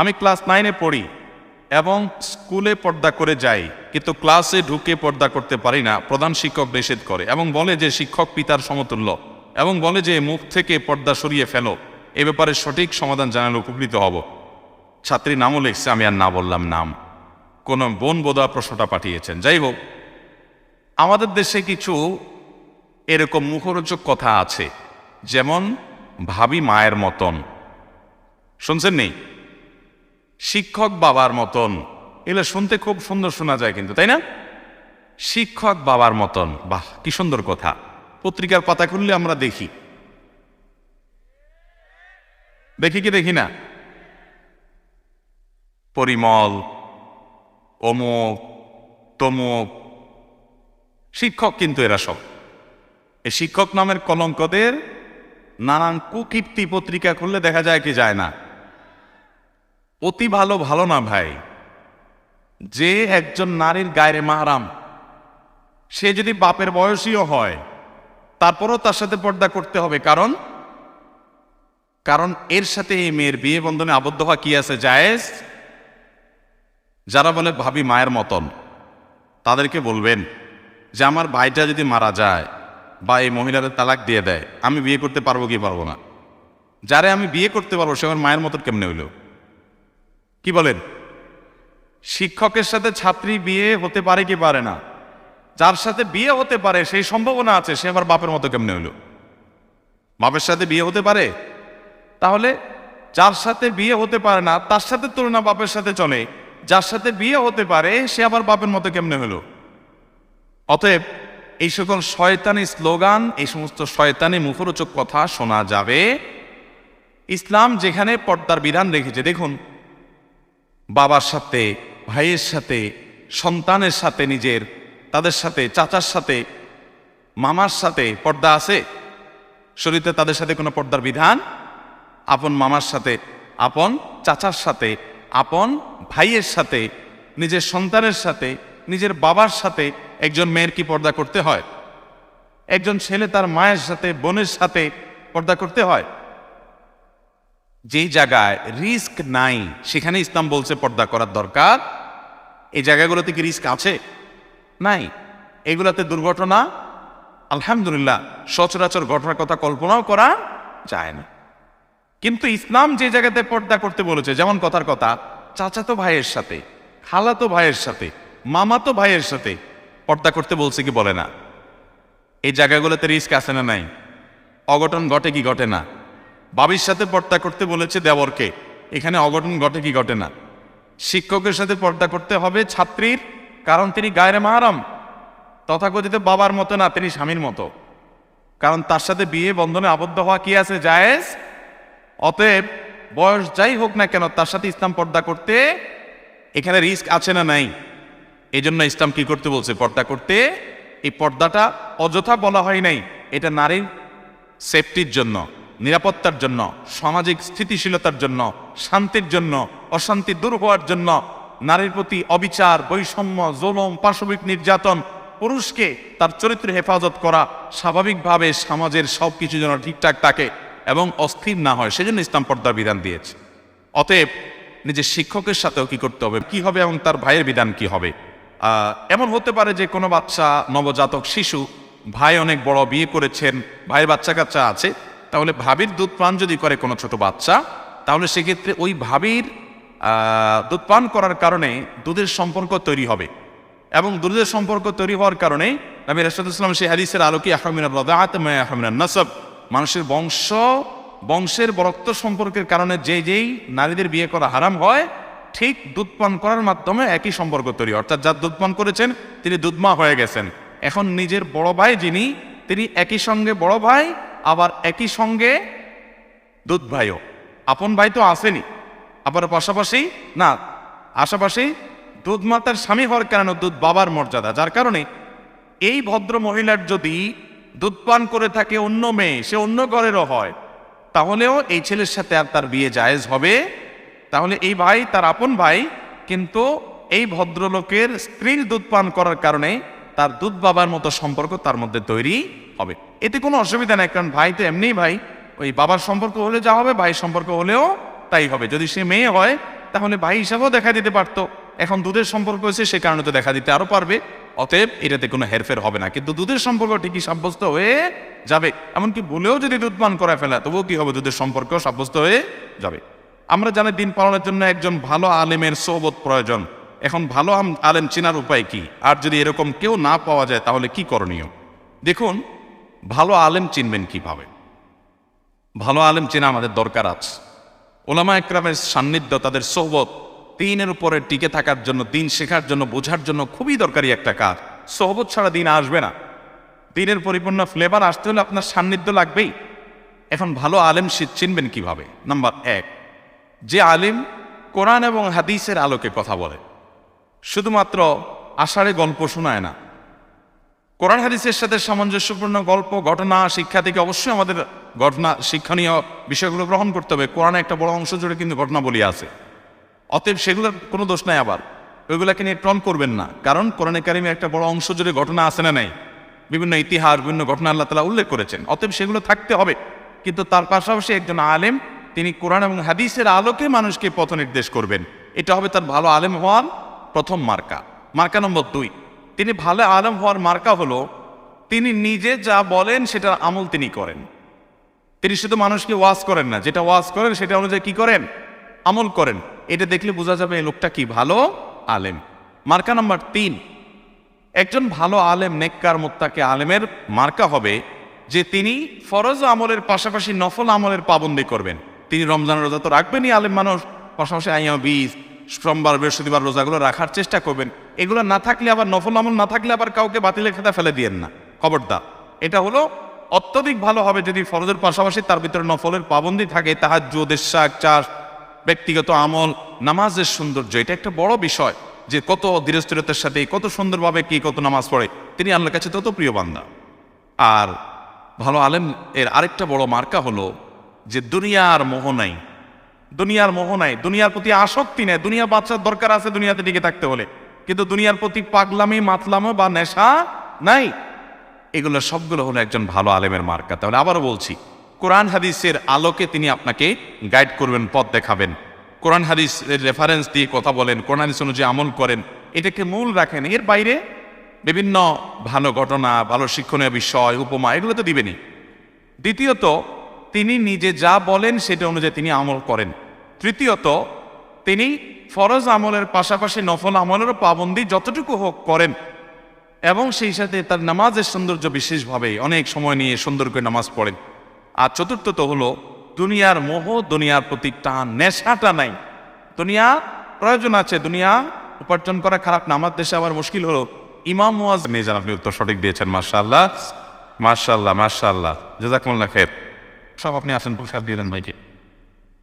আমি ক্লাস নাইনে পড়ি এবং স্কুলে পর্দা করে যাই, কিন্তু ক্লাসে ঢুকে পর্দা করতে পারি না, প্রধান শিক্ষক নিষেধ করে এবং বলে যে শিক্ষক পিতার সমতুল্য এবং বলে যে মুখ থেকে পর্দা সরিয়ে ফেলো। এ ব্যাপারে সঠিক সমাধান জানালে উপকৃত হব। ছাত্রী নামও লিখছে, আমি আর না বললাম নাম। কোন বোন বোধা প্রশ্নটা পাঠিয়েছেন। যাই হোক, আমাদের দেশে কিছু এরকম মুখরোচক কথা আছে, যেমন ভাবি মায়ের মতন। শুনছেন নেই? শিক্ষক বাবার মতন। এগুলো শুনতে খুব সুন্দর শোনা যায় কিন্তু, তাই না? শিক্ষক বাবার মতন। বাহ, কি সুন্দর কথা। পত্রিকার পাতা খুললে আমরা দেখি। দেখি কি দেখি না? পরিমল, অমুক, তমুক। শিক্ষক কিন্তু এরা সব। এই শিক্ষক নামের কলঙ্কদের নানান কুকীর্তি পত্রিকা খুললে দেখা যায় কি যায় না। অতি ভালো ভালো না ভাই। যে একজন নারীর গায়ের মাহারাম, সে যদি বাপের বয়সীও হয়, তারপরও তার সাথে পর্দা করতে হবে। কারণ কারণ এর সাথে এই মেয়ের বিয়ে বন্ধনে আবদ্ধ হওয়া কি আছে জায়েজ? যারা বলে ভাবি মায়ের মতন, তাদেরকে বলবেন যে আমার ভাইটা যদি মারা যায় বা এই মহিলাদের তালাক দিয়ে দেয়, আমি বিয়ে করতে পারব কি পারব না? যারে আমি বিয়ে করতে পারব, সে আমার মায়ের মতন কেমনে হইল? কি বলেন? শিক্ষকের সাথে ছাত্রী বিয়ে হতে পারে কি পারে না? যার সাথে বিয়ে হতে পারে, সেই সম্ভাবনা আছে, সে আমার বাপের মতো কেমনে হইল বাপের সাথে বিয়ে হতে পারে? তাহলে যার সাথে বিয়ে হতে পারে না, তার সাথে তুলনা বাপের সাথে চলে। যার সাথে বিয়ে হতে পারে, সে আবার বাপের মতো কেমনে হলো? অতএব এই সকল শয়তানি স্লোগান, এই সমস্ত শয়তানি মুখরোচক কথা শোনা যাবে। ইসলাম যেখানে পর্দার বিধান রেখেছে, দেখুন বাবার সাথে, ভাইয়ের সাথে, সন্তানের সাথে নিজের, তাদের সাথে, চাচার সাথে, মামার সাথে পর্দা আছে? শরীরে তাদের সাথে কোনো পর্দার বিধান? আপন মামার সাথে, আপন চাচার সাথে, আপন ভাইয়ের সাথে, নিজের সন্তানের সাথে, নিজের বাবার সাথে একজন মেয়ের কি পর্দা করতে হয়? একজন ছেলে তার মায়ের সাথে, বোনের সাথে পর্দা করতে হয়? যেই জায়গায় রিস্ক নাই, সেখানে ইসলাম বলছে পর্দা করার দরকার। এই জায়গাগুলোতে কি রিস্ক আছে? নাই। এগুলাতে দুর্ঘটনা, আলহামদুলিল্লাহ, সচরাচর ঘটনার কথা কল্পনাও করা যায় না। কিন্তু ইসলাম যে জায়গাতে পর্দা করতে বলেছে, যেমন কথার কথা, চাচাতো ভাইয়ের সাথে, খালাতো ভাইয়ের সাথে, মামাতো ভাইয়ের সাথে পর্দা করতে বলছে কি বলে না? এই জায়গাগুলোতে রিস্ক আছে না নাই? অঘটন ঘটে কি ঘটে না? বাবির সাথে পর্দা করতে বলেছে দেবরকে এখানে অঘটন ঘটে কি ঘটে না? শিক্ষকের সাথে পর্দা করতে হবে ছাত্রীর, কারণ তিনি গায়ের মাহারাম। তথাকথিত বাবার মতো না, তিনি স্বামীর মতো। কারণ তার সাথে বিয়ে বন্ধনে আবদ্ধ হওয়া কি আছে জায়েজ? অতএব বয়স যাই হোক না কেন, তার সাথে ইসলাম পর্দা করতে এখানে রিস্ক আছে না নাই? এই জন্য ইসলাম কি করতে বলছে? পর্দা করতে? এই পর্দাটা অযথা বলা হয় নাই। এটা নারীর সেফটির জন্য। নিরাপত্তার জন্য, সামাজিক স্থিতিশীলতার জন্য, শান্তির জন্য, অশান্তি দূর হওয়ার জন্য নারীর প্রতি অবিচার, বৈষম্য, জোলম, পাশবিক নির্যাতন, পুরুষকে তার চরিত্র হেফাজত করা স্বাভাবিকভাবে সমাজের সব কিছু যেন ঠিকঠাক থাকে এবং অস্থির না হয়, সেজন্য ইসলাম পর্দার বিধান দিয়েছে। অতএব নিজের শিক্ষকের সাথেও কি করতে হবে? কি হবে এবং তার ভাইয়ের বিধান কি হবে? এমন হতে পারে যে কোনো বাচ্চা, নবজাতক শিশু, ভাই অনেক বড় বিয়ে করেছেন, ভাইয়ের বাচ্চা কাচ্চা আছে তাহলে ভাবির দুধ পান যদি করে কোনো ছোট বাচ্চা, তাহলে সেক্ষেত্রে ওই ভাবির দুধ পান করার কারণে দুধের সম্পর্ক তৈরি হবে। এবং দুধের সম্পর্ক তৈরি হওয়ার কারণে নবী রাসুলাম সেই হাদিসের আলোকে আহমিনা আহমিনা নাসব, মানুষের বংশ, বংশের বরক্ত সম্পর্কের কারণে যে যেই নারীদের বিয়ে করা হারাম হয়, ঠিক দুধ পান করার মাধ্যমে একই সম্পর্ক তৈরি অর্থাৎ যার দুধ পান করেছেন, তিনি দুধমা হয়ে গেছেন। এখন নিজের বড় ভাই যিনি, তিনি একই সঙ্গে বড় ভাই আবার একই সঙ্গে দুধ ভাইও। আপন ভাই তো আসেনি। আবার পাশাপাশি না আশাপাশি দুধ মাতার স্বামী হওয়ার কারণে দুধ বাবার মর্যাদা যার কারণে এই ভদ্র মহিলার যদি দুধ পান করে থাকে অন্য মেয়ে সে অন্য ঘরেরও হয় তাহলেও এই ছেলের সাথে আর তার বিয়ে জায়েজ হবে। তাহলে এই ভাই তার আপন ভাই কিন্তু এই ভদ্রলোকের স্ত্রীর দুধ পান করার কারণে তার দুধ বাবার মতো সম্পর্ক তার মধ্যে তৈরি হবে। এতে কোনো অসুবিধা নেই, কারণ ভাই তো এমনিই ভাই। ওই বাবার সম্পর্ক হলে যা হবে ভাই সম্পর্ক হলেও তাই হবে। যদি সে মেয়ে হয়, তাহলে ভাই হিসাবেও দেখা দিতে পারতো। এখন দুধের সম্পর্ক হয়েছে, সে কারণে তো দেখা দিতে আরও পারবে। অতএব এটাতে কোনো হেরফের হবে না। কিন্তু দুধের সম্পর্ক ঠিকই সাব্যস্ত হয়ে যাবে। এমনকি বলেও যদি দুধ পান করা ফেলা, তবুও কি হবে? দুধের সম্পর্ক সাব্যস্ত হয়ে যাবে। আমরা জানি দিন পালনের জন্য একজন ভালো আলেমের সোবত প্রয়োজন। এখন ভালো আলেম চেনার উপায় কি? আর যদি এরকম কেউ না পাওয়া যায়, তাহলে কি করণীয়? দেখুন ভালো আলেম চিনবেন কীভাবে? ভালো আলেম চেনা আমাদের দরকার আছে। ওলামা একরামের সান্নিধ্য, তাদের সোহবত, দিনের উপরে টিকে থাকার জন্য, দিন শেখার জন্য, বোঝার জন্য খুবই দরকারি একটা কাজ। সোহবত ছাড়া দিন আসবে না। দিনের পরিপূর্ণ ফ্লেভার আসতে হলে আপনার সান্নিধ্য লাগবেই। এখন ভালো আলেম সে চিনবেন কীভাবে? নাম্বার এক, যে আলিম কোরআন এবং হাদিসের আলোকে কথা বলে। শুধুমাত্র আষাঢ়ে গল্প শোনায় না কোরআন হাদিসের সাথে সামঞ্জস্যপূর্ণ গল্প, ঘটনা, শিক্ষা থেকে অবশ্যই আমাদের ঘটনা, শিক্ষণীয় বিষয়গুলো গ্রহণ করতে হবে। কোরআনে একটা বড় অংশ জুড়ে কিন্তু ঘটনা বলি আছে। অতএব সেগুলোর কোনো দোষ নাই আবার। ওইগুলাকে নিয়ে ট্রন করবেন না। কারণ কোরআনে কারিমে একটা বড় অংশ জুড়ে ঘটনা আছে না নাই? বিভিন্ন ইতিহাস, বিভিন্ন ঘটনা আল্লাহ তালা উল্লেখ করেছেন। অতএব সেগুলো থাকতে হবে। কিন্তু তার পাশাপাশি একজন আলেম, তিনি কোরআন এবং হাদিসের আলোকে মানুষকে পথ নির্দেশ করবেন। এটা হবে তার ভালো আলেম হওয়ার প্রথম মার্কা। মার্কা নম্বর দুই। তিনি ভালো আলেম হওয়ার মার্কা হলো, তিনি নিজে যা বলেন সেটার আমল তিনি করেন। তিনি শুধু মানুষকে ওয়াজ করেন না, যেটা ওয়াজ করেন সেটা অনুযায়ী কি করেন? আমল করেন। এটা দেখলে বোঝা যাবে এই লোকটা কি ভালো আলেম। মার্কা নাম্বার তিন, একজন ভালো আলেম, নেককার, মোত্তাকে আলেমের মার্কা হবে যে তিনি ফরজ আমলের পাশাপাশি নফল আমলের পাবন্দি করবেন। তিনি রমজান রোজা তো রাখবেনই আলেম মানুষ, পাশাপাশি আইয়া বীজ, সোমবার, বৃহস্পতিবার রোজাগুলো রাখার চেষ্টা করবেন। এগুলো না থাকলে আবার নফল আমল না থাকলে আবার কাউকে বাতিলের খাতা ফেলে দিয়েন না। খবরদার। এটা হলো অত্যধিক ভালো হবে যদি ফরজের পাশাপাশি তার ভিতরে নফলের পাবন্দি থাকে তাহার জোদের শাক চাষ, ব্যক্তিগত আমল, নামাজের সৌন্দর্য। এটা একটা বড় বিষয় যে কত ধীরস্থিরতার সাথে, কত সুন্দরভাবে কি কত নামাজ পড়ে। তিনি আল্লাহর কাছে তত প্রিয় বান্দা। আর ভালো আলেম এর আরেকটা বড় মার্কা হলো যে দুনিয়ার মোহ নাই। দুনিয়ার মোহ নাই। দুনিয়ার প্রতি আসক্তি নেই। দুনিয়া বাচ্চার দরকার আছে দুনিয়াতে টিকে থাকতে হলে। কিন্তু দুনিয়ার প্রতি পাগলামি, মাতলামো বা নেশা নাই। এগুলো সবগুলো হলো একজন ভালো আলেমের মার্কা। তাহলে আবারও বলছি, কোরআন হাদিসের আলোকে তিনি আপনাকে গাইড করবেন, পথ দেখাবেন। কোরআন হাদিসের রেফারেন্স দিয়ে কথা বলেন, কোরআন হাদিস অনুযায়ী আমল করেন। এটাকে মূল রাখেন। এর বাইরে বিভিন্ন ভালো ঘটনা, ভালো শিক্ষণীয় বিষয়, উপমা, এগুলো তো দিবেনই। দ্বিতীয়ত, তিনি নিজে যা বলেন সেটা অনুযায়ী তিনি আমল করেন। তৃতীয়ত, তিনি ফরজ আমলের পাশাপাশি নফল আমলেরও পাবন্দি যতটুকু হোক করেন। এবং সেই সাথে তার নামাজের সৌন্দর্য বিশেষভাবে অনেক সময় নিয়ে সুন্দর করে নামাজ পড়েন। আর চতুর্থত হলো, দুনিয়ার মোহ দুনিয়ার প্রতি টান, নেশাটা নাই। দুনিয়া, প্রয়োজন আছে, দুনিয়া উপার্জন করা খারাপ না। আমার দেশে আবার মুশকিল হলো, ইমাম মুয়াজ নিয়ে যান আপনি উত্তর সঠিক দিয়েছেন মার্শাল্লাহ মার্শাল্লাহ মার্শাল্লাহ জাজাকুমুল্লাহ খের সব আপনি আসেন, পুরস্কার দিয়ে দেন ভাইকে।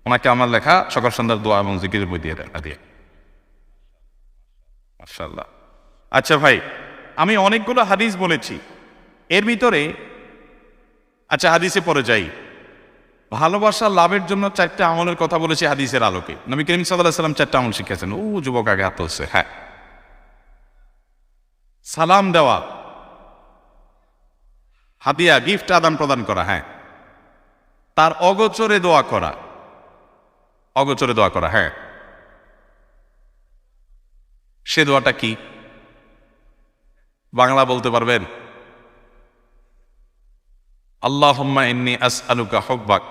ওনাকে আমার লেখা সকাল সন্ধ্যার দোয়া এবং জিকিরের বই দিয়ে দেখা দিয়ে মার্শাল্লাহ আচ্ছা ভাই, আমি অনেকগুলো হাদিস বলেছি। এর ভিতরে আচ্ছা হাদিসে পরে যাই। ভালোবাসা লাভের জন্য চারটা আমলের কথা বলেছি হাদিসের আলোকে। নবী করিম সাল্লাহ সাল্লাম চারটা আমল শিখেছেন ও, যুবক আগে হাত হচ্ছে হ্যাঁ। সালাম দেওয়া। হাতিয়া গিফট আদান প্রদান করা হ্যাঁ। তার অগোচরে দোয়া করা। অগোচরে দোয়া করা হ্যাঁ। সে দোয়াটা কি? বাংলা বলতে পারবেন? আল্লাহ ইন্নি আস আলুকা হকবাক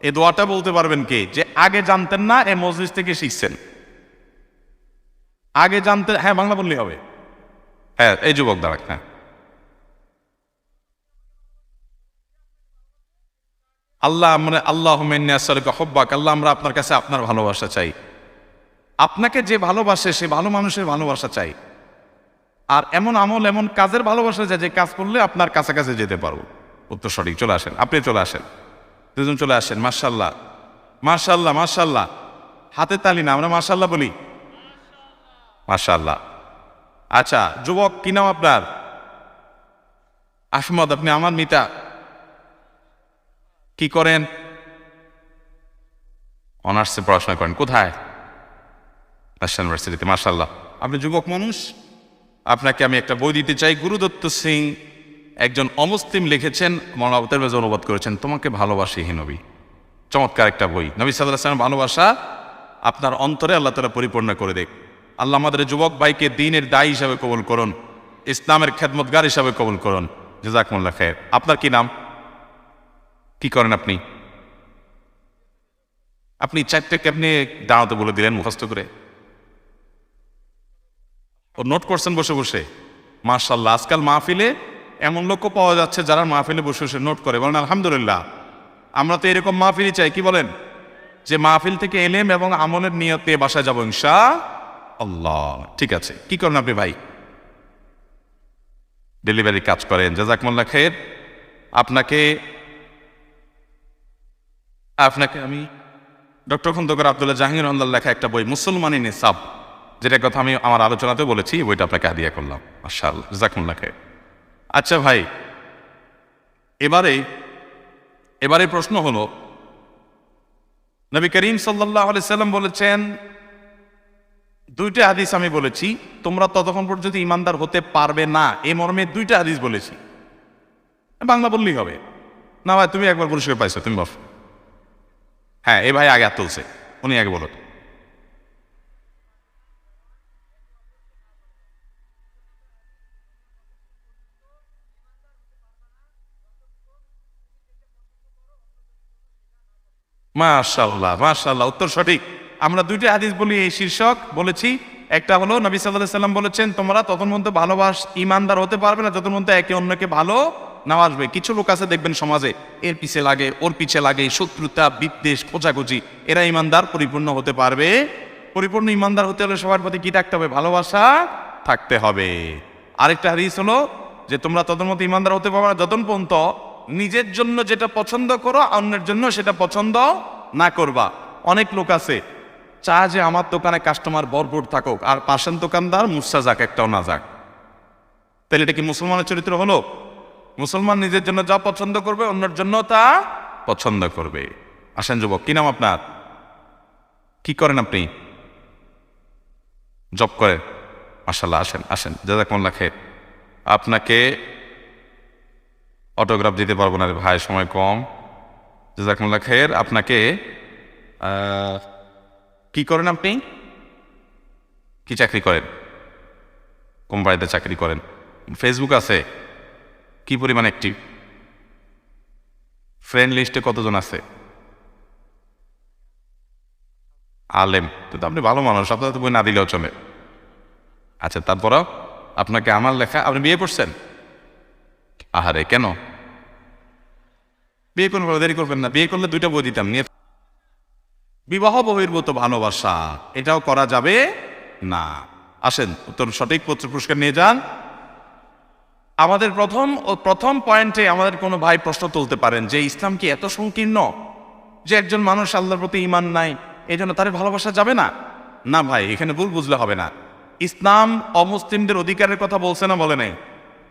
এ দোয়াটা বলতে পারবেন কে? যে আগে জানতেন না, এ মজলিস থেকে শিখছেন। আগে জানতেন হ্যাঁ বাংলা বললেই হবে। হ্যাঁ এই যুবক দাঁড়াক হ্যাঁ। আল্লাহ আমরা আল্লাহ আসালুকা হব্বাক, আল্লাহ আমরা আপনার কাছে আপনার ভালোবাসা চাই। আপনাকে যে ভালোবাসে সে ভালো মানুষের ভালোবাসা চাই। আর এমন আমল, এমন কাজের ভালোবাসা যায় যে কাজ করলে আপনার কাছাকাছি যেতে পারব। উত্তর সঠিক, চলে আসেন। আপনি চলে আসেন। দুজন চলে আসেন। মার্শাল্লাহ মার্শাল্লাহ মার্শাল্লাহ হাতে তালি না, আমরা মার্শাল্লাহ বলি? মার্শাল্লাহ আচ্ছা যুবক, কি নাম আপনার? আহমদ, আপনি আমার মিতা। কি করেন? অনার্সে পড়াশোনা করেন। কোথায়? ন্যাশনাল ইউনিভার্সিটিতে মার্শাল্লাহ আপনি যুবক মানুষ, আপনাকে আমি একটা বই দিতে চাই। গুরুদত্ত সিং একজন অমুসলিম লিখেছেন মনোবতের মেজে অনুবাদ করেছেন, তোমাকে ভালোবাসি হে নবী। চমৎকার একটা বই। নবী সাল্লাম ভালোবাসা আপনার অন্তরে আল্লাহ তালা পরিপূর্ণ করে দেখ। আল্লাহ আমাদের যুবক ভাইকে দিনের দায়ী হিসাবে কবুল করুন, ইসলামের খেদমতগার হিসাবে কবুল করুন। জেজাকমুল্লা খের আপনার কি নাম? কি করেন আপনি? আপনি চারটে কেমনি দাঁড়াতে বলে দিলেন মুখস্থ করে। ও নোট করছেন বসে বসে। মার্শাল্লাহ আজকাল মাহফিলে এমন লোকও পাওয়া যাচ্ছে যারা মাহফিলে বসে বসে নোট করে। বলেন, আলহামদুলিল্লাহ, আমরা তো এরকম মাহফিলই চাই, কি বলেন? যে মাহফিল থেকে এলেম এবং আমলের নিয়তে বাসায় যাব ইনশা আল্লাহ ঠিক আছে, কি করেন আপনি ভাই? ডেলিভারি কাজ করেন জাজাকমুল্লা খের। আপনাকে আপনাকে আমি ডক্টর খন্দকার আবদুল্লাহ জাহাঙ্গীর রহমার লেখা একটা বই, মুসলমানি নিসাব যেটা কথা আমি আমার আলোচনাতে বলেছি বইটা আপনাকে হাদিয়া করলাম। মাশাল জাকুল্লাহ খের আচ্ছা ভাই, এবারে এবারে প্রশ্ন হলো, নবী করিম সাল্লাহ সাল্লাম বলেছেন, দুইটা হাদিস আমি বলেছি, তোমরা ততক্ষণ পর্যন্ত ইমানদার হতে পারবে না। এই মর্মে দুইটা হাদিস বলেছি। বাংলা বললেই হবে। না ভাই, তুমি একবার পুরস্কার পাইছো, তুমি বস হ্যাঁ এই ভাই আগে হাত তুলছে। উনি আগে বলো মাশাল্লাহ মাশাল্লাহ উত্তর সঠিক। আমরা দুইটা হাদিস বলি, এই শীর্ষক বলেছি। একটা হলো, নবী সাল্লাহ সাল্লাম বলেছেন, তোমরা তখন মধ্যে ভালোবাস ইমানদার হতে পারবে না, যতক্ষণ মধ্যে একে অন্যকে ভালো নাওয়াজবে কিছু লোক আছে দেখবেন সমাজে, এর পিছে লাগে, ওর পিছে লাগে, শত্রুতা, বিদ্বেষ, খোঁজাখুঁজি। এরা ইমানদার, পরিপূর্ণ হতে পারবে। পরিপূর্ণ ইমানদার হতে হলে সবার প্রতি কি থাকতে হবে? ভালোবাসা থাকতে হবে। আরেকটা হাদিস হলো যে, তোমরা তখন মধ্যে ইমানদার হতে পারবে না যতক্ষণ পর্যন্ত নিজের জন্য যেটা পছন্দ করো, অন্যের জন্য সেটা পছন্দ না করবা। অনেক লোক আছে চা যে আমার দোকানে কাস্টমার ভরপুর থাকুক, আর পাশের দোকানদার মুসা যাক, একটাও না যাক। তাহলে এটা কি মুসলমানের চরিত্র হলো? মুসলমান নিজের জন্য যা পছন্দ করবে, অন্যের জন্য তা পছন্দ করবে। আসেন যুবক, কি নাম আপনার? কি করেন আপনি? জব করেন মাসাল্লাহ আসেন আসেন। জাজাকুল্লাহ খের আপনাকে অটোগ্রাফ দিতে পারব না রে ভাই, সময় কম। জাজাকুল্লাহ খের আপনাকে কি করেন আপনি? কি চাকরি করেন? কোম্পানিতে চাকরি করেন। ফেসবুক আছে। কি পরিমাণ অ্যাক্টিভ ফ্রেন্ড লিস্টে কতজন আছে? আলেম, তো আপনি ভালো মানুষ, আপনার তো বই না দিলেও চলে। আচ্ছা তারপরও আপনাকে আমার লেখা, আপনি বিয়ে করছেন? আহারে, কেন? বিয়ে করবেন দেরি করবেন না। বিয়ে করলে দুইটা বই দিতাম, নিয়ে বিবাহ বহির্ভূত ভালোবাসা, এটাও করা যাবে না। আসেন, উত্তর সঠিক পত্র পুরস্কার নিয়ে যান। আমাদের প্রথম ও প্রথম পয়েন্টে আমাদের কোনো ভাই প্রশ্ন তুলতে পারেন যে, ইসলাম কি এত সংকীর্ণ যে একজন মানুষ আল্লাহর প্রতি ইমান নাই? এই জন্য তার ভালোবাসা যাবে না? না ভাই, এখানে ভুল বুঝলে হবে না। ইসলাম অমুসলিমদের অধিকারের কথা বলছে না বলে নাই।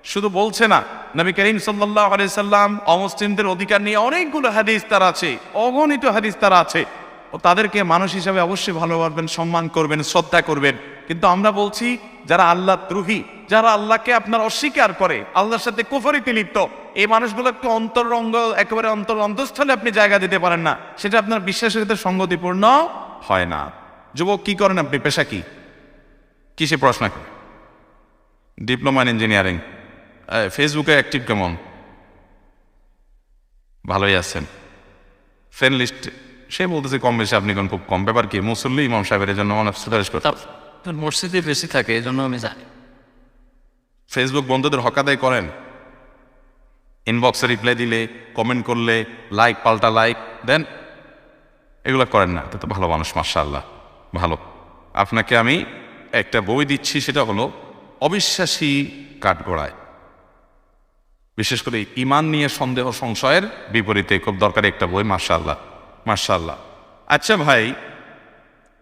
শুধু বলছে না, নবী করিম সাল্লাম অমুসলিমদের অধিকার নিয়ে অনেকগুলো হাদিস তার আছে, অগণিত হাদিস তার আছে। ও তাদেরকে মানুষ হিসাবে অবশ্যই ভালোবাসবেন, সম্মান করবেন, শ্রদ্ধা করবেন। কিন্তু আমরা বলছি, যারা আল্লাহ দ্রোহী, যারা আল্লাহকে আপনার অস্বীকার করে, আল্লাহর সাথে কুফরিতে লিপ্ত, এই মানুষগুলো একটু অন্তরঙ্গ, একেবারে অন্তর অন্তঃস্থলে আপনি জায়গা দিতে পারেন না। সেটা আপনার বিশ্বাসের সাথে সঙ্গতিপূর্ণ হয় না। যুবক, কি করেন আপনি? পেশা কি? কিসে পড়াশোনা করেন? Diploma in engineering. ফেসবুকে অ্যাক্টিভ কেমন? ভালোই আছেন। ফ্রেন্ড লিস্ট, সে বলতেছে কম বেশি, আপনি কোন খুব কম। ব্যাপার কি? মুসল্লি ইমাম সাহেবের জন্য অনেক সুপারিশ করতে মসজিদে বেশি থাকে, এই জন্য আমি জানি। ফেসবুক বন্ধুদের হকাদাই করেন। ইনবক্সে রিপ্লাই দিলে কমেন্ট করলে লাইক পাল্টা লাইক দেন এগুলো করেন না। তো ভালো মানুষ মার্শাল্লাহ ভালো। আপনাকে আমি একটা বই দিচ্ছি, সেটা হলো অবিশ্বাসী কাঠগড়ায়। বিশেষ করে ইমান নিয়ে সন্দেহ, সংশয়ের বিপরীতে খুব দরকারি একটা বই মার্শাল্লাহ মার্শাল্লাহ আচ্ছা ভাই,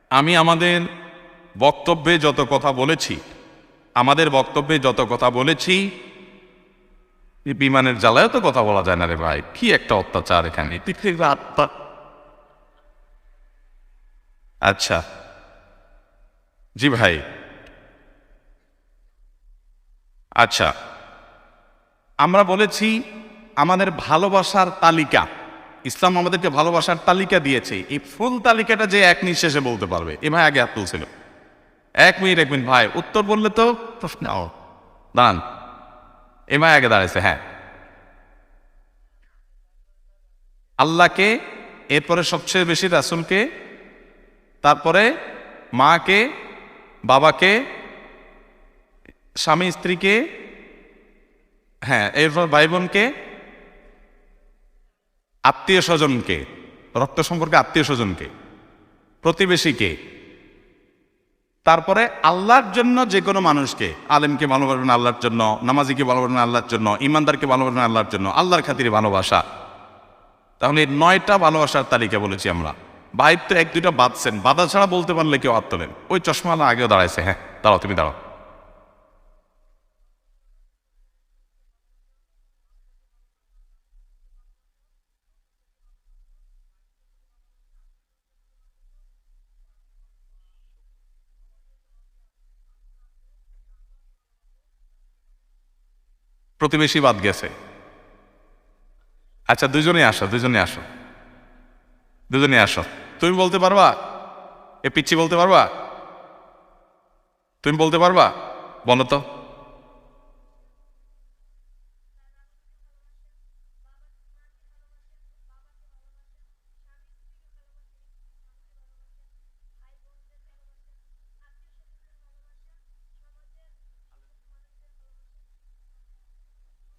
আমি আমাদের বক্তব্যে যত কথা বলেছি আমাদের বক্তব্যে যত কথা বলেছি বিমানের জ্বালায় তো কথা বলা যায় না রে ভাই। কি একটা অত্যাচার এখানে। পৃথিবীর আত্মা। আচ্ছা। জি ভাই। আচ্ছা। আমরা বলেছি আমাদের ভালোবাসার তালিকা। ইসলাম আমাদেরকে ভালোবাসার তালিকা দিয়েছে। এই ফুল তালিকাটা যে এক নিঃশেষে বলতে পারবে। এ ভাই আগে হাত তুলছিল। এক মিনিট এক মিনিট ভাই। উত্তর বললে তো প্রশ্ন ও, দাঁড়ান। এ ভাই আগে দাঁড়াইছে হ্যাঁ। আল্লাহকে এরপরে সবচেয়ে বেশি রাসুলকে তারপরে মাকে বাবাকে স্বামী স্ত্রীকে হ্যাঁ এরপর ভাই বোনকে আত্মীয় স্বজনকে রক্ত সম্পর্কে আত্মীয় স্বজনকে প্রতিবেশীকে তারপরে আল্লাহর জন্য যে কোনো মানুষকে, আলেমকে ভালোবাসবেন আল্লাহর জন্য, নামাজিকে ভালোবাসবেন আল্লাহর জন্য, ইমানদারকে ভালোবাসবেন আল্লাহর জন্য, আল্লাহর খাতিরে ভালোবাসা। তাহলে এই নয়টা ভালোবাসার তালিকা বলেছি আমরা। বাইর তো এক দুইটা বাঁধছেন, বাধা ছাড়া বলতে পারলে কেউ আত্মলেন ওই চশমালা আগেও দাঁড়াইছে হ্যাঁ দাঁড়াও, তুমি দাঁড়াও। প্রতিবেশী বাদ গেছে। আচ্ছা দুজনে আসো দুজনে আসো। দুজনে আসো। তুমি বলতে পারবা? এ পিচ্ছি বলতে পারবা? তুমি বলতে পারবা? বলো তো।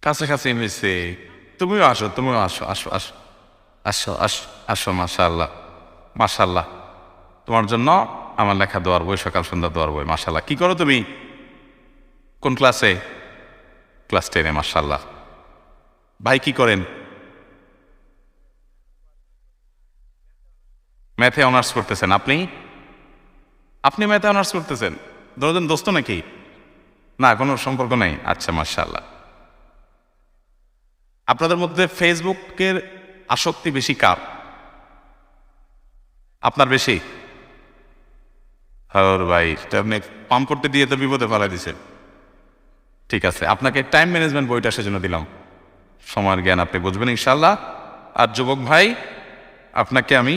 কাছাকাছি মিশে তুমিও আসো তুমিও আসো আসো আসো। আসো আসো আসো মাশাল্লাহ মাশাল্লাহ তোমার জন্য আমার লেখা দোয়ার বই, সকাল সন্ধ্যা দোয়ার বই মাশাল্লাহ কী করো তুমি? কোন ক্লাসে? ক্লাস টেনে মাশাল্লাহ ভাই কি করেন? ম্যাথে অনার্স করতেছেন আপনি? আপনি ম্যাথে অনার্স করতেছেন ধরেন দোস্ত নাকি? না, কোনো সম্পর্ক নেই। আচ্ছা মাশাল্লাহ আপনাদের মধ্যে ফেসবুকের আসক্তি বেশি কার? আপনার বেশি? হর ভাই আপনি পাম্প করতে দিয়ে তো বিপদে ফেলা দিছেন। ঠিক আছে, আপনাকে টাইম ম্যানেজমেন্ট বইটা সেজন্য দিলাম। সময়ের জ্ঞান আপনি বুঝবেন ইনশাল্লাহ আর যুবক ভাই, আপনাকে আমি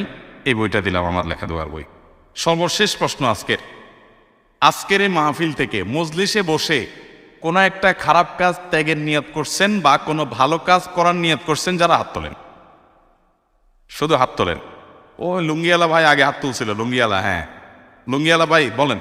এই বইটা দিলাম, আমার লেখা দেওয়ার বই। সর্বশেষ প্রশ্ন আজকের। আজকের এই মাহফিল থেকে মজলিসে বসে কোনো একটা খারাপ কাজ ত্যাগের নিয়ত করছেন বা কোনো ভালো কাজ করার নিয়ত করছেন, যারা হাত তোলেন। শুধু হাত তোলেন। ও লুঙ্গিয়ালা ভাই আগে হাত তুলছিল লুঙ্গিয়ালা হ্যাঁ। লুঙ্গিয়ালা ভাই, বলেন।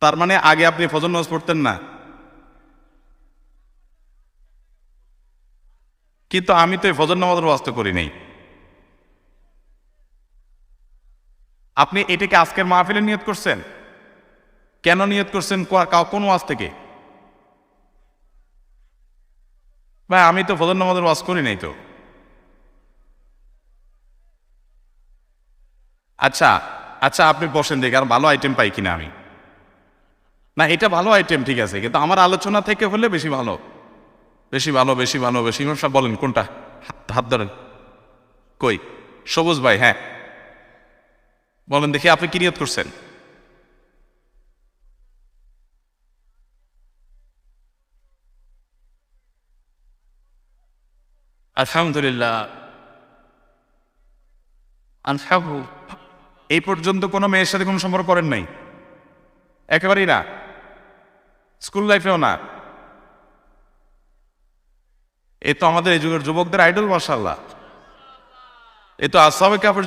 তার মানে আগে আপনি ফজর নামাজ পড়তেন না? কিন্তু আমি তো এই ফজর নামাজের ওয়াস্তে করি নাই। আপনি এটাকে আজকের মাহফিলে নিয়ত করছেন? কেন নিয়ত করছেন কোন ওয়াজ থেকে? ভাই, আমি তো ফজর নামাজের ওয়াজ করি নাই তো। আচ্ছা আচ্ছা আপনি বসেন দেখি, আর ভালো আইটেম পাই কিনা আমি। না, এটা ভালো আইটেম ঠিক আছে, কিন্তু আমার আলোচনা থেকে হলে বেশি ভালো। বেশি ভালো বেশি ভালো, বেশি ইমাম সাহেব বলেন, কোনটা? হাত- ধরেন। কই? সবুজ ভাই হ্যাঁ। বলেন দেখি আপনি কি নিয়ত করছেন? আলহামদুলিল্লাহ। এই পর্যন্ত কোনো মেয়ের সাথে কোনো সম্পর্ক করেন নাই? একেবারেই না। স্কুল লাইফেও না। এ তো আমাদের এই যুগের যুবকদের আইডল মাসাল্লাহ এ তো আসাবে কাপড়